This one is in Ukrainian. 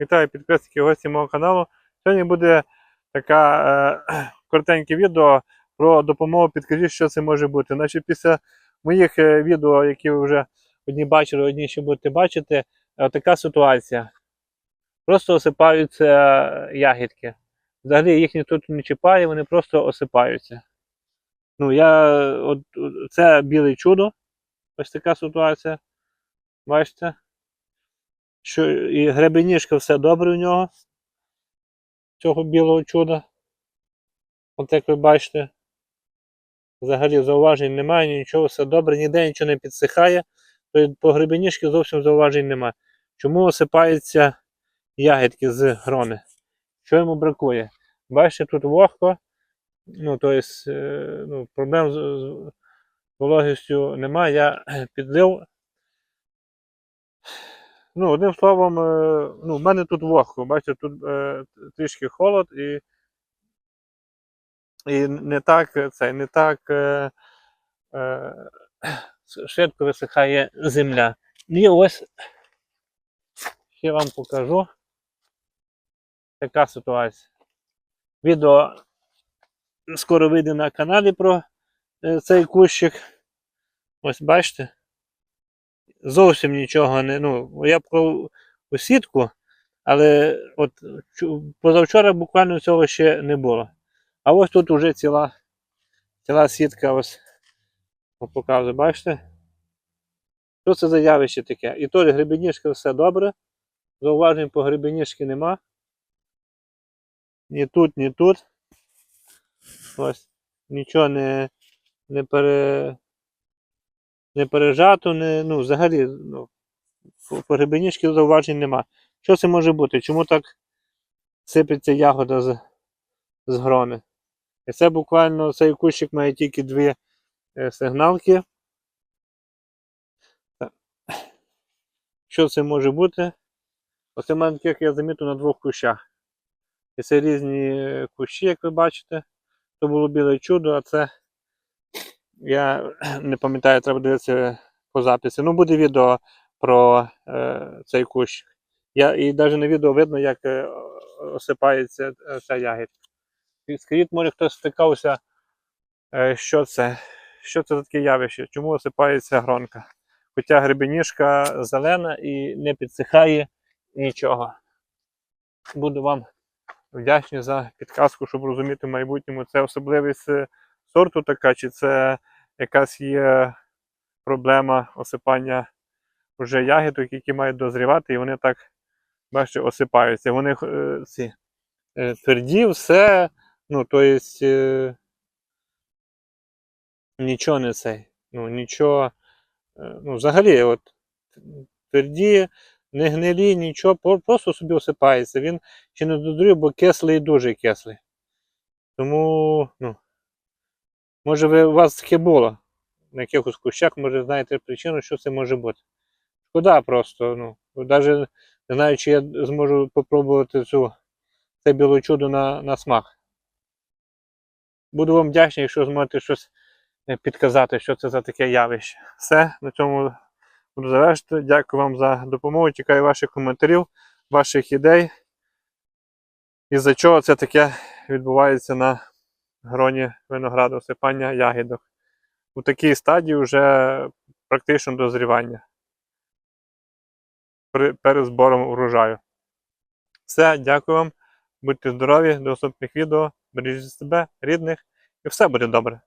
Вітаю підписники гості мого каналу. Сьогодні буде така е, коротеньке відео про допомогу. Підкажіть, що це може бути. Значить, після моїх е, відео, які ви вже одні бачили, одні ще будете бачити, е, така ситуація. Просто осипаються ягідки. Взагалі їх ніхто тут не чіпає, вони просто осипаються. Ну, я, от, це біле чудо. Ось така ситуація. Бачите? Що і гребеніжка все добре у нього. Цього білого чуда. От як ви бачите, взагалі зауважень немає, нічого, все добре, ніде нічого не підсихає, то по гребеніжки зовсім зауважень немає. Чому осипаються ягідки з грони? Що йому бракує? Бачите, тут вогко, ну, то есть, е, ну, проблем з, з вологістю немає. Я підлив Ну, одним словом, е, ну, в мене тут вогко. Бачите, тут е, трішки холод і, і не так е, це, не так е, е, швидко висихає земля. І ось ще вам покажу така ситуація. Відео скоро вийде на каналі про е, цей кущик. Ось бачите зовсім нічого не. Ну, я про сітку, але от позавчора буквально цього ще не було. А ось тут вже ціла, ціла сітка ось показую, бачите? Що це за явище таке? І то грибеніжка все добре. Зауважень по грибеніжки нема. Ні тут, ні тут. Ось нічого не, не пере не пережато, не, ну, взагалі, ну, по- грибенішки зауважень нема. Що це може бути? Чому так сипеться ягода з, з грони? І це буквально цей кущик має тільки дві е, сигналки. Що це може бути? Оце мене таких я замітив на двох кущах. І це різні е, кущі, як ви бачите. То було біле чудо, а це я не пам'ятаю, треба дивитися по записі. Ну, буде відео про е, цей кущ. Я, і навіть на відео видно, як е, осипається е, ця ягідка. Скажіть, може хтось стикався, е, що це? Що це за таке явище? Чому осипається гронка? Хоча гребеніжка зелена і не підсихає нічого. Буду вам вдячний за підказку, щоб розуміти в майбутньому. Це особливість е, сорту така, чи це якась є проблема осипання вже ягідок, які мають дозрівати, і вони так, бачите, осипаються. Вони е, ці, е, тверді, все, ну, то есть, е, нічого не цей. Ну, нічого, ну, взагалі, от, тверді, не гнилі, нічого, просто собі осипається. Він ще не дозрів, бо кислий дуже кислий. Тому, ну, Може, ви, у вас таке було на якихось кущах, може знаєте причину, що це може бути. Шкода просто, ну, навіть не знаю, чи я зможу попробувати цю, це біло чудо на, на смак. Буду вам вдячний, якщо зможете щось е, підказати, що це за таке явище. Все, на цьому буду завершити. Дякую вам за допомогу. Чекаю ваших коментарів, ваших ідей. І за чого це таке відбувається на гроні винограду, сипання ягідок. У такій стадії вже практично дозрівання перед збором урожаю. Все, дякую вам. Будьте здорові, до наступних відео. Бережіть себе, рідних, і все буде добре.